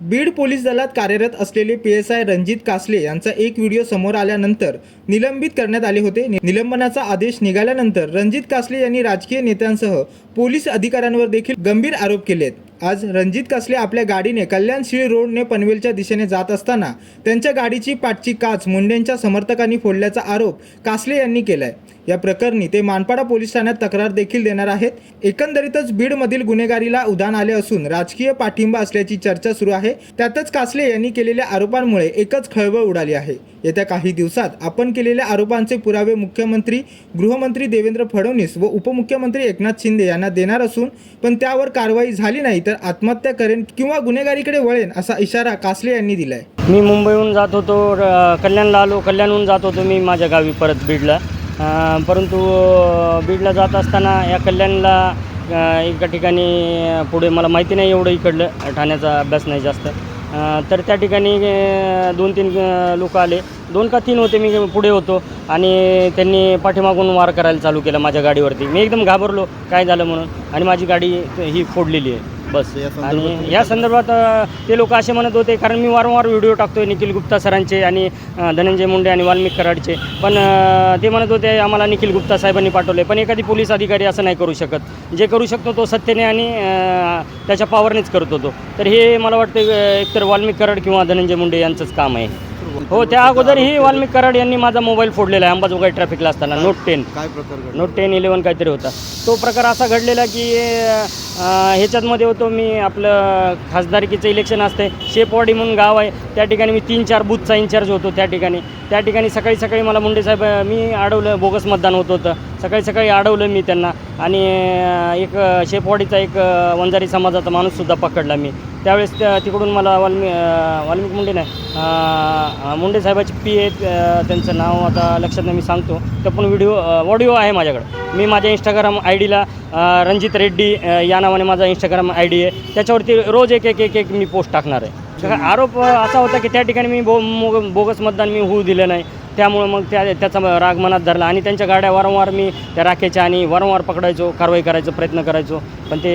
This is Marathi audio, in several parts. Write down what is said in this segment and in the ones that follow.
बीड पोलीस दलात कार्यरत असलेले P S I Ranjit Kasle यांचा एक व्हिडिओ समोर आल्यानंतर निलंबित करण्यात आले होते. निलंबनाचा आदेश निघाल्यानंतर रणजित कासले यांनी राजकीय नेत्यांसह पोलीस अधिकाऱ्यांवर देखील गंभीर आरोप केलेत. आज रणजित कासले आपल्या गाडीने कल्याण शिळ रोडने पनवेलच्या दिशेने जात असताना त्यांच्या गाडीची पाठची काच मुंडेंच्या समर्थकांनी फोडल्याचा आरोप कासले यांनी केलाय. या प्रकरणी ते मानपाडा पोलीस ठाण्यात तक्रार देखील देणार आहेत. एकंदरीतच बीडमधील गुन्हेगारीला उधाण आले असून राजकीय पाठिंबा असल्याची चर्चा सुरू आहे. त्यातच कासले यांनी केलेल्या आरोपांमुळे एकच खळबळ उडाली आहे. येत्या काही दिवसात आपण केलेल्या आरोपांचे पुरावे मुख्यमंत्री गृहमंत्री देवेंद्र फडणवीस व उपमुख्यमंत्री एकनाथ शिंदे यांना देणार असून पण त्यावर कारवाई झाली नाही तर आत्महत्या करेन किंवा गुन्हेगारीकडे वळेन असा इशारा कासले यांनी दिलाय. मी मुंबईहून जात होतो र- कल्याणला आलो कल्याणहून जात होतो मी माझ्या गावी परत बीडला. परंतु बीडला जात असताना या कल्याणला एका ठिकाणी पुढे मला माहिती नाही एवढं इकडलं ठाण्याचा अभ्यास नाही जास्त. तर त्या ठिकाणी दोन तीन लोक आले. दोन का तीन होते मी पुढे होतो आणि त्यांनी पाठीमागून वार करायला चालू केला माझ्या गाडीवरती. मी एकदम घाबरलो काय झालं म्हणून? आणि माझी गाडी ही फोडलेली आहे. बस आणि या संदर्भात अ, ते लोक असे म्हणत होते कारण मी वारंवार व्हिडिओ टाकतोय निखिल गुप्ता सरांचे आणि अ, धनंजय मुंडे आणि वाल्मिक कराडचे. पण अ, ते म्हणत होते आम्हाला निखिल गुप्ता साहेबांनी पाठवले पण एखादी पोलीस अधिकारी असं नाही करू शकत. जे करू शकतो तो सत्तेने आणि अ, त्याच्या पावरनेच करतो तो तर हे मला वाटतं अ, एकतर वाल्मिक कराड किंवा धनंजय मुंडे यांचंच काम आहे. हो त्या अगोदरही वाल्मिक कराड यांनी माझा मोबाईल फोडलेला आहे अंबाजोगाई ट्रॅफिकला असताना. नोट टेन काय प्रकार घडला? नोट टेन इलेवन काहीतरी होता. तो प्रकार असा घडलेला की अं, ह्याच्यातमध्ये होतो मी आपलं खासदारकीचं इलेक्शन असते शेपवाडी म्हणून गाव आहे. त्या ठिकाणी मी तीन चार बूथचा इन्चार्ज होतो त्या ठिकाणी. त्या ठिकाणी सकाळी सकाळी मला मुंडे साहेब मी अडवलं बोगस मतदान होत होतं. सकाळी सकाळी अडवलं मी त्यांना. आणि एक शेपवाडीचा एक वंजारी समाजाचा माणूससुद्धा पकडला मी. त्यावेळेस त्या तिकडून मला वाल्मी वाल्मिक मुंडे नाही मुंडे साहेबाची पी आहेत अं, त्यांचं नाव आता लक्षात नाही मी सांगतो. तो पण व्हिडिओ ऑडिओ आहे माझ्याकडं. मी माझ्या इंस्टाग्राम आय डीला रणजित रेड्डी या नावाने माझा इंस्टाग्राम आय डी आहे. त्याच्यावरती रोज एक एक एक एक मी पोस्ट टाकणार आहे. तर आरोप असा होता की त्या ठिकाणी मी बो बोगस मतदान मी होऊ दिलं नाही. त्यामुळं मग त्या त्याचा राग मनात धरला. आणि त्यांच्या गाड्या वारंवार मी त्या राखेच्या आणि वारंवार पकडायचो कारवाई करायचो प्रयत्न करायचो. पण ते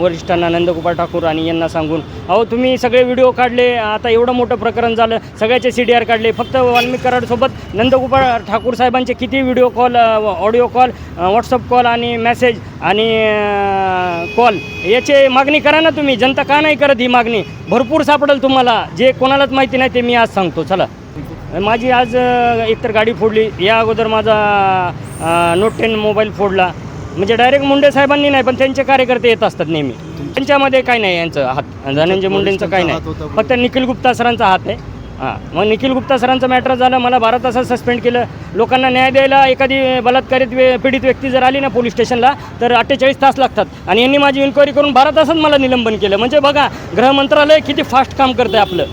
वरिष्ठांना नंदगोपाळ ठाकूर आणि यांना सांगून अहो तुम्ही सगळे व्हिडिओ काढले आता एवढं मोठं प्रकरण झालं सगळ्याचे सी डी आर काढले फक्त वाल्मिक कराडसोबत नंदगोपाळ ठाकूर साहेबांचे किती video call audio call WhatsApp call आणि मेसेज आणि कॉल याचे मागणी करा ना तुम्ही. जनता का नाही करत ही मागणी? भरपूर सापडेल तुम्हाला. जे कोणालाच माहिती नाही ते मी आज सांगतो. चला. माझी आज एकतर गाडी फोडली. या अगोदर माझा नोट टेन मोबाईल फोडला. म्हणजे डायरेक्ट मुंडे साहेबांनी नाही पण त्यांचे कार्यकर्ते येत असतात नेहमी. त्यांच्यामध्ये काय नाही यांचं हात. धनंजय मुंडेंचं काय नाही. फक्त निखिल गुप्ता सरांचा हात आहे. हां. मग निखिल गुप्ता सरांचं मॅटर झालं मला बारा तासात सस्पेंड केलं. लोकांना न्याय द्यायला एखादी बलात्कारित वे पीडित व्यक्ती जर आली ना पोलीस स्टेशनला तर अठ्ठेचाळीस तास लागतात. आणि यांनी माझी इन्क्वायरी करून बारा तासात मला निलंबन केलं. म्हणजे बघा गृह मंत्रालय किती फास्ट काम करतं आहे आपलं.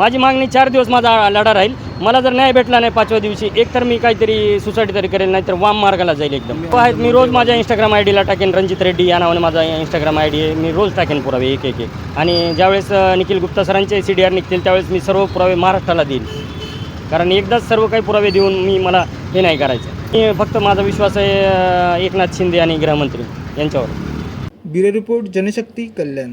माझी मागणी चार दिवस माझा लढा राहील. मला जर न्याय भेटला नाही पाचव्या दिवशी एक तर मी काहीतरी सुसाईड तरी करेल नाही तर वाम मार्गाला जाईल एकदम. तो आहेत मी रोज माझ्या इंस्टाग्राम आय डीला टाकेन रणजित रेड्डी या नावाने माझा इंस्टाग्राम आय डी आहे. मी रोज टाकेन पुरावे एक एक एक. आणि ज्यावेळेस निखिल गुप्ता सरांचे सी डी आर निघतील त्यावेळेस मी सर्व पुरावे महाराष्ट्राला देईन. कारण एकदाच सर्व काही पुरावे देऊन मी मला हे नाही करायचं. मी फक्त माझा विश्वास आहे एकनाथ शिंदे आणि गृहमंत्री यांच्यावर. Bureau report Janshakti Kalyan.